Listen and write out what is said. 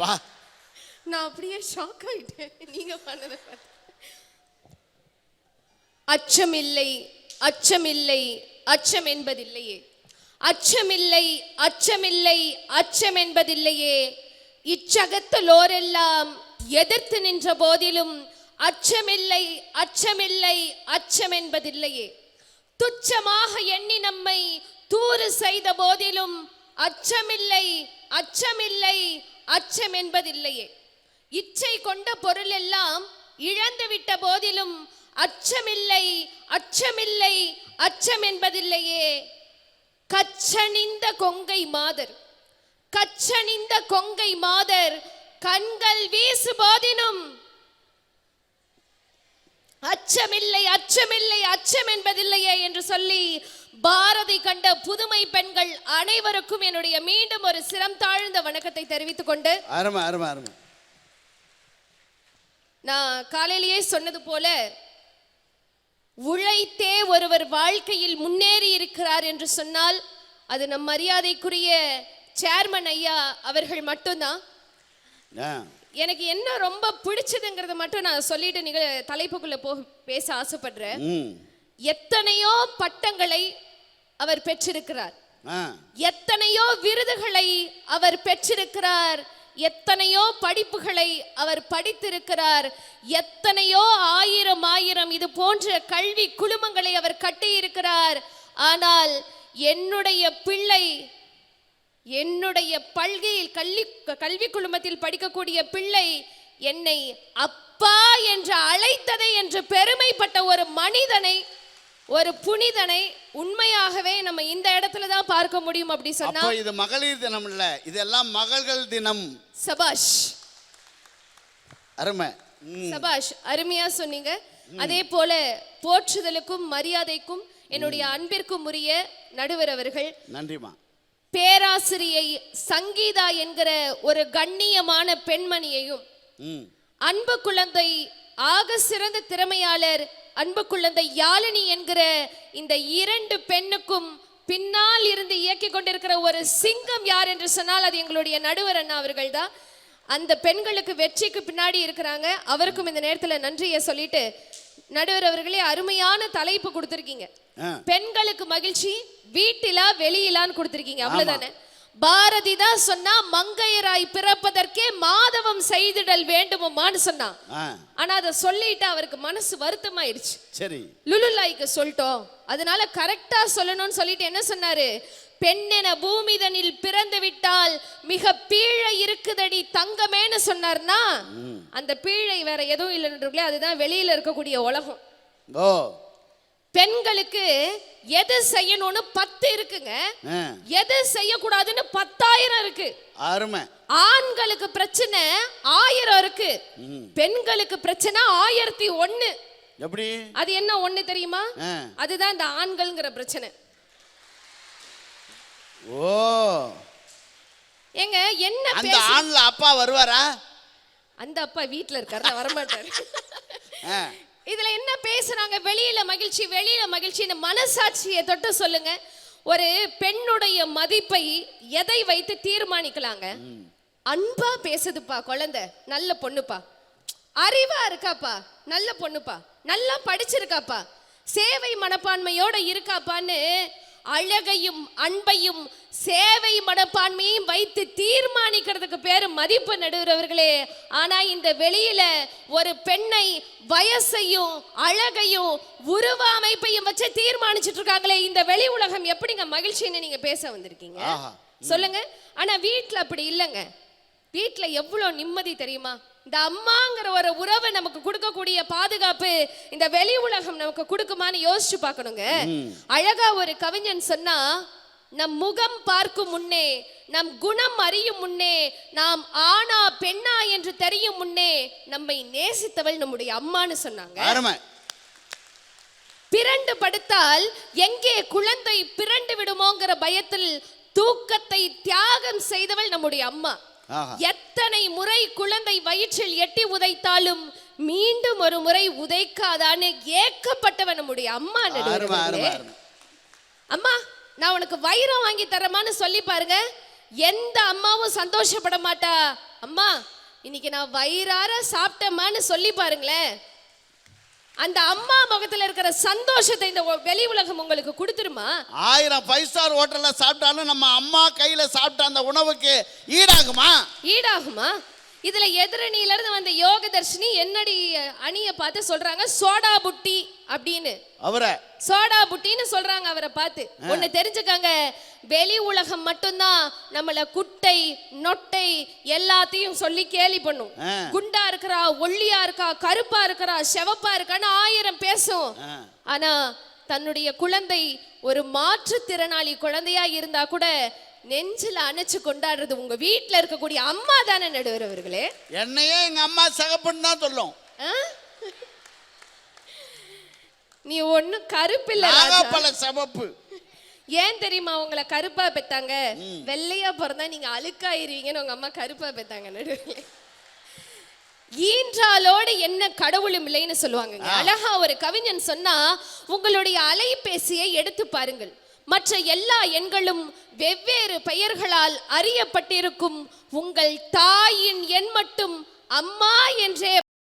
வா. நான் அப்படியே ஷாக் ஆயிட்டேன். நீங்க பண்ணத அச்சமில்லை அச்சமில்லை அச்சம் என்பதில்லையே. அச்சமில்லை அச்சமில்லை அச்சம் என்பதில்லையே. இச்சகத்தலோரெல்லாம் எதிர்த்து நின்ற போதிலும் அச்சமில்லை அச்சமில்லை அச்சம் என்பதில்லையே. துச்சமாக எண்ணி நம்மை தூறு செய்த போதிலும் அச்சமில்லை அச்சமில்லை அச்சம் என்பதில்லையே. இச்சை கொண்ட பொருள் எல்லாம் இழந்து விட்ட போதிலும் அச்சமில்லை அச்சமில்லை அச்சம் என்பதில்லையே. கச்சணிந்த கொங்கை மாதர் கச்சணிந்த கொங்கை மாதர் கண்கள் வீசு போதினும் அச்சமில்லை அச்சமில்லை அச்சம் என்பதில்லையே என்று சொல்லி பாரதி கண்ட புதுமை பெண்கள் அனைவருக்கும் என்னுடைய மீண்டும் ஒரு சிரம் தாழ்ந்த வணக்கத்தை தெரிவித்துக் கொண்டு அருமை அருமை அருமை. நான் காலையிலேயே சொன்னது போல உழைத்தே ஒருவர் வாழ்க்கையில் முன்னேறி இருக்கிறார் என்று சொன்னால் அது நம் மரியாதைக்குரிய சேர்மன் ஐயா அவர்கள் மட்டும்தான். எனக்கு என்ன ரொம்ப பிடிச்சதுங்கிறத மட்டும் நான் சொல்லிட்டு நிக தலைப்புக்குள்ள போ பேச ஆசைப்படுறேன். எத்தனையோ பட்டங்களை அவர் பெற்றிருக்கிறார். எத்தனையோ விருதுகளை அவர் பெற்றிருக்கிறார். எத்தனையோ படிப்புகளை அவர் படித்திருக்கிறார். எத்தனையோ ஆயிரம் ஆயிரம் இது போன்ற கல்வி குழுமங்களை அவர் கட்டியிருக்கிறார். ஆனால் என்னுடைய பிள்ளை என்னுடைய பல்கையில் கல்வி கல்வி குழுமத்தில் படிக்கக்கூடிய பிள்ளை என்னை அப்பா என்று அழைத்ததை என்று பெருமைப்பட்ட ஒரு மனிதனை ஒரு புனிதனை உண்மையாகவே நம்ம இந்த இடத்துல தான் பார்க்க முடியும் அப்படி சொன்னா அப்போ இது மகளிர் தினம் இல்ல இதெல்லாம் மகள்கள் தினம். சபாஷ். அருமை. ம். சபாஷ் அருமையா சொன்னீங்க. அதே போல போற்றுதலுக்கும் மரியாதைக்கும் என்னுடைய அன்பிற்கும் உரிய நடுவர் அவர்கள். நன்றிம்மா. பேராசிரியை சங்கீதா என்கிற ஒரு கண்ணியமான பெண்மணியையும் அன்பு குழந்தை ஆக சிறந்த திறமையாளர் அன்பு குழந்தை யாழினி என்கிற இந்த இரண்டு பெண்ணுக்கும் பின்னால் இருந்து இயக்கிக் கொண்டிருக்கிற ஒரு சிங்கம் யார் என்று சொன்னால் அது எங்களுடைய நடுவர் அண்ணா அவர்கள் தான் அந்த பெண்களுக்கு வெற்றிக்கு பின்னாடி இருக்கிறாங்க. அவருக்கும் இந்த நேரத்துல நன்றியை சொல்லிட்டு நடுவர் அவர்களே அருமையான தலைப்பு கொடுத்துருக்கீங்க. பெண்களுக்கு மகிழ்ச்சி வீட்டிலா வெளியிலான்னு கொடுத்துருக்கீங்க. அவ்வளவுதானே? பாரதி தான் சொன்னா மங்கையராய் பிறப்பதற்கே மாதவம் செய்திடல் வேண்டுமான்னு சொன்னான் ஆனா அதை சொல்லிட்டு அவருக்கு மனசு வருத்தமாயிருச்சு. சரி. லுலுலாய்க்கு சொல்லிட்டோம். அதனால கரெக்டா சொல்லணும்னு சொல்லிட்டு என்ன சொன்னாரு? பெண்ணென பூமிதனில் பிறந்து விட்டால் மிக பீழை இருக்குதடி தங்கமேன்னு சொன்னார்னா அந்த பீழை வேற எதுவும் இல்லைன்றீங்களே அதுதான் வெளியில இருக்கக்கூடிய உலகம். ஓ. பெண்களுக்கு எது செய்யணும்னு பத்து இருக்குங்க. எது செய்யக்கூடாதுன்னு பத்தாயிரம் இருக்கு. அருமை. ஆண்களுக்கு பிரச்சனை ஆயிரம் இருக்கு. பெண்களுக்கு பிரச்சனை ஆயிரத்தி ஒண்ணு எப்படி? அது என்ன ஒண்ணு தெரியுமா? அதுதான் இந்த ஆண்கள்ங்கிற பிரச்சனை. ஓ. ஏங்க என்ன அந்த பேச ஆண்ல அப்பா வருவாரா? அந்த அப்பா வீட்ல இருக்காரு நான் வரமாட்டாரு. ஆ. இதுல என்ன பேசுறாங்க? வெளியில மகிழ்ச்சி வெளியில மகிழ்ச்சின்னு மனசாட்சியை தொட்டு சொல்லுங்க. ஒரு பெண்ணுடைய மதிப்பை எதை வைத்து தீர்மானிக்கலாங்க? அன்பா பேசுதுப்பா குழந்தை. நல்ல பொண்ணுப்பா. அறிவா இருக்காப்பா நல்ல பொண்ணுப்பா. நல்லா படிச்சிருக்காப்பா. சேவை மனப்பான்மையோட இருக்காப்பான்னு அழகையும் அன்பையும் சேவை மனப்பான்மையும் வைத்து தீர்மானிக்கிறதுக்கு பேரு மதிப்பு நடுகிறவர்களே. ஆனா இந்த வெளியில ஒரு பெண்ணை வயசையும் அழகையும் உருவ அமைப்பையும் வச்சு தீர்மானிச்சிட்டு இருக்காங்களே இந்த வெளி உலகம் எப்படிங்க மகிழ்ச்சின்னு நீங்க பேச வந்திருக்கீங்க. சொல்லுங்க. ஆனா வீட்ல அப்படி இல்லைங்க. வீட்ல எவ்வளவு நிம்மதி தெரியுமா? இந்த அம்மாங்கிற ஒரு உறவை நமக்கு கொடுக்கக்கூடிய பாதுகாப்பு இந்த வெளி உலகம் நமக்கு கொடுக்குமான்னு யோசிச்சு பார்க்கணுங்க. அழகா ஒரு கவிஞன் சொன்னா நம் முகம் பார்க்கும் முன்னே நம் குணம் அறியும் முன்னே நாம் ஆனா பெண்ணா என்று தெரியும் முன்னே நம்மை நேசித்தவள் நம்முடைய அம்மான்னு சொன்னாங்க. பிறண்டு படுத்தால் எங்கே குழந்தை பிறண்டு விடுமோங்கிற பயத்தில் தூக்கத்தை தியாகம் செய்தவள் நம்முடைய அம்மா. எத்தனை முறை குழந்தை வயிற்றில் எட்டி உதைத்தாலும் மீண்டும் ஒரு முறை உதைக்காதான்னு ஏக்கப்பட்டவன் நம்முடைய அம்மா அம்மா நான் உனக்கு வைரம் வாங்கி தரமான்னு சொல்லி பாருங்க. எந்த அம்மாவும் சந்தோஷப்பட மாட்டா. அம்மா இன்னைக்கு நான் வயிறார சாப்பிட்டேம்மான்னு சொல்லி பாருங்களேன். அந்த அம்மா முகத்துல இருக்கிற சந்தோஷத்தை இந்த வெளி உலகம் உங்களுக்கு கொடுத்துருமா? ஆயிரம் ஃபைவ் ஸ்டார் ஹோட்டல்ல சாப்பிட்டாலும் நம்ம அம்மா கையில சாப்பிட்ட அந்த உணவுக்கு ஈடாகுமா? ஈடாகுமா? இதுல எதிரணியில இருந்து வந்த யோக தர்ஷினி என்னடி அணிய பார்த்து சொல்றாங்க? சோடா புட்டி அப்படின்னு. அவரை. சோடா புட்டின்னு சொல்றாங்க அவரை பார்த்து. ஒண்ணு தெரிஞ்சுக்கங்க. வெளி உலகம் மட்டும்தான் நம்மள குட்டை நொட்டை எல்லாத்தையும் சொல்லி கேலி பண்ணும். குண்டா இருக்கிறா ஒல்லியா இருக்கா கருப்பா இருக்கிறா செவப்பா இருக்கான்னு ஆயிரம் பேசும். ஆனா தன்னுடைய குழந்தை ஒரு மாற்றுத்திறனாளி குழந்தையா இருந்தா கூட நெஞ்சில அணைச்சு கொண்டாடுறது உங்க வீட்ல இருக்கக்கூடிய அம்மா தானே நடுவர் அவர்களே. என்னையே எங்க அம்மா சகப்புன்னு தான் சொல்லும்? நீ ஒண்ணும் கருப்பில்ல ராஜா. நாகப்பழ சிவப்பு. ஏன் தெரியுமா உங்களை கருப்பா பெத்தாங்க? வெள்ளையா பிறந்தா நீங்க அழுக்காயிருவீங்கன்னு உங்க அம்மா கருப்பா பெத்தாங்க நடுவுல ஈன்றாலோடு என்ன கடவுளும் இல்லைன்னு சொல்லுவாங்க அழகா ஒரு கவிஞன் சொன்னா உங்களுடைய அலைபேசியை எடுத்து பாருங்கள். மற்ற எல்லா எண்களும் வெவ்வேறு பெயர்களால் அறியப்பட்டிருக்கும். உங்கள் தாயின் எண் மட்டும் அம்மா என்றே